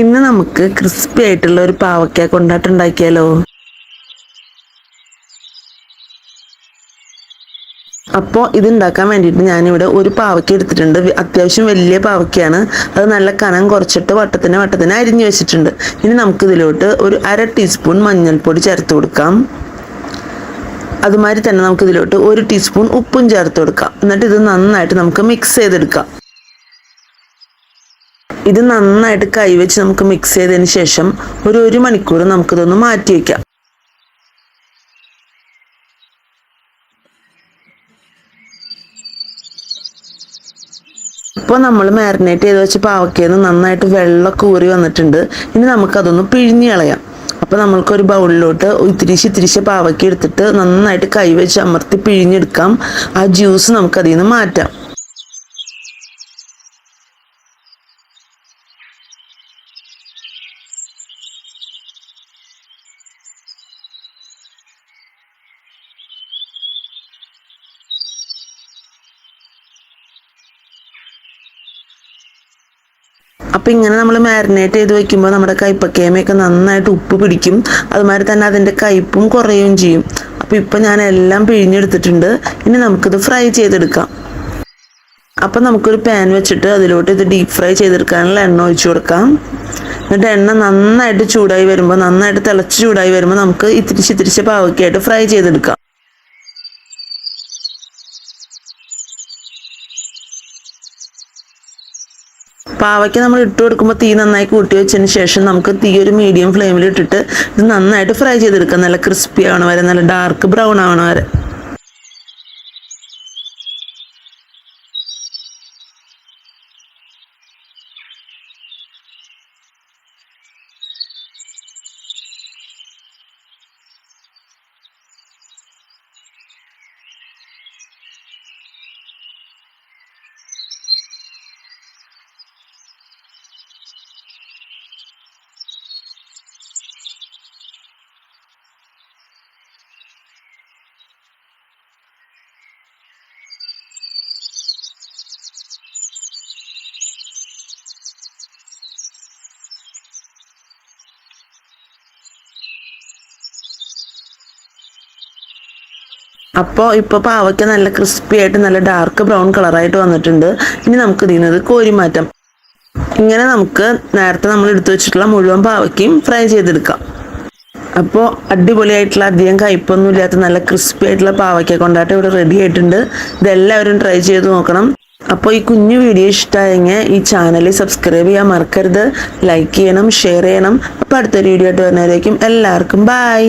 ഇന്ന് നമുക്ക് ക്രിസ്പി ആയിട്ടുള്ള ഒരു പാവയ്ക്ക കൊണ്ടാട്ടുണ്ടാക്കിയാലോ അപ്പോൾ ഇതുണ്ടാക്കാൻ വേണ്ടിയിട്ട് ഞാനിവിടെ ഒരു പാവയ്ക്ക എടുത്തിട്ടുണ്ട്. അത്യാവശ്യം വലിയ പാവയ്ക്കയാണ്. അത് നല്ല കനം കുറച്ചിട്ട് വട്ടത്തിന് വട്ടത്തിന് അരിഞ്ഞു വെച്ചിട്ടുണ്ട്. ഇനി നമുക്കിതിലോട്ട് ഒരു അര ടീസ്പൂൺ മഞ്ഞൾപ്പൊടി ചേർത്ത് കൊടുക്കാം. അതുമാതിരി തന്നെ നമുക്ക് ഇതിലോട്ട് ഒരു ടീസ്പൂൺ ഉപ്പും ചേർത്ത് കൊടുക്കാം. എന്നിട്ട് ഇത് നന്നായിട്ട് നമുക്ക് മിക്സ് ചെയ്തെടുക്കാം. ഇത് നന്നായിട്ട് കൈവച്ച് നമുക്ക് മിക്സ് ചെയ്തതിന് ശേഷം ഒരു ഒരു മണിക്കൂർ നമുക്കിതൊന്ന് മാറ്റി വയ്ക്കാം ഇപ്പോൾ നമ്മൾ മാരിനേറ്റ് ചെയ്ത് വെച്ച പാവയ്ക്കന്ന് നന്നായിട്ട് വെള്ളമൊക്കെ ഊറി വന്നിട്ടുണ്ട്. ഇനി നമുക്കതൊന്ന് പിഴിഞ്ഞ് കളയാം. അപ്പോൾ നമ്മൾക്കൊരു ബൗളിലോട്ട് ഇത്തിരിശ് ഇത്തിരിശ് പാവയ്ക്ക എടുത്തിട്ട് നന്നായിട്ട് കൈവച്ച് അമർത്തി പിഴിഞ്ഞെടുക്കാം. ആ ജ്യൂസ് നമുക്കതിൽ നിന്ന് മാറ്റാം. അപ്പം ഇങ്ങനെ നമ്മൾ മാരിനേറ്റ് ചെയ്ത് വെക്കുമ്പോൾ നമ്മുടെ കയ്പക്കേമയൊക്കെ നന്നായിട്ട് ഉപ്പ് പിടിക്കും. അതുമാതിരി തന്നെ അതിന്റെ കയ്പും കുറയുകയും ചെയ്യും. അപ്പോൾ ഇപ്പം ഞാൻ എല്ലാം പിഴിഞ്ഞെടുത്തിട്ടുണ്ട്. ഇനി നമുക്കിത് ഫ്രൈ ചെയ്തെടുക്കാം. അപ്പം നമുക്കൊരു പാൻ വെച്ചിട്ട് അതിലോട്ട് ഇത് ഡീപ്പ് ഫ്രൈ ചെയ്തെടുക്കാനുള്ള എണ്ണ ഒഴിച്ചു കൊടുക്കാം. എന്നിട്ട് എണ്ണ നന്നായിട്ട് ചൂടായി വരുമ്പോൾ നന്നായിട്ട് തിളച്ച് ചൂടായി വരുമ്പോൾ നമുക്ക് ഇത്തിരിച്ച് ഇത്തിരിച്ച് പാവയ്ക്കായിട്ട് ഫ്രൈ ചെയ്തെടുക്കാം. പാവയ്ക്ക് നമ്മൾ ഇട്ട് കൊടുക്കുമ്പോൾ തീ നന്നായി കൂട്ടി വെച്ചതിന് ശേഷം നമുക്ക് തീ ഒരു മീഡിയം ഫ്ലെയിമിൽ ഇട്ടിട്ട് ഇത് നന്നായിട്ട് ഫ്രൈ ചെയ്തെടുക്കാം. നല്ല ക്രിസ്പി ആവണ വരെ നല്ല ഡാർക്ക് ബ്രൗൺ ആവണ വരെ അപ്പോൾ ഇപ്പോൾ പാവയ്ക്ക നല്ല ക്രിസ്പി ആയിട്ട് നല്ല ഡാർക്ക് ബ്രൗൺ കളറായിട്ട് വന്നിട്ടുണ്ട്. ഇനി നമുക്ക് ഇതിൽ കോരിമാറ്റം കോരി മാറ്റാം. ഇങ്ങനെ നമുക്ക് നേരത്തെ നമ്മൾ എടുത്തു വെച്ചിട്ടുള്ള മുഴുവൻ പാവയ്ക്കയും ഫ്രൈ ചെയ്തെടുക്കാം. അപ്പോൾ അടിപൊളിയായിട്ടുള്ള അധികം കയ്പൊന്നും ഇല്ലാത്ത നല്ല ക്രിസ്പി ആയിട്ടുള്ള പാവയ്ക്ക കൊണ്ടാട്ടം ഇവിടെ റെഡി ആയിട്ടുണ്ട്. ഇതെല്ലാവരും ട്രൈ ചെയ്ത് നോക്കണം. അപ്പോൾ ഈ കുഞ്ഞു വീഡിയോ ഇഷ്ടമായെങ്കിൽ ഈ ചാനൽ സബ്സ്ക്രൈബ് ചെയ്യാൻ മറക്കരുത്. ലൈക്ക് ചെയ്യണം ഷെയർ ചെയ്യണം. അപ്പോൾ അടുത്തൊരു വീഡിയോ ആയിട്ട് വരുന്നവരേക്കും എല്ലാവർക്കും ബൈ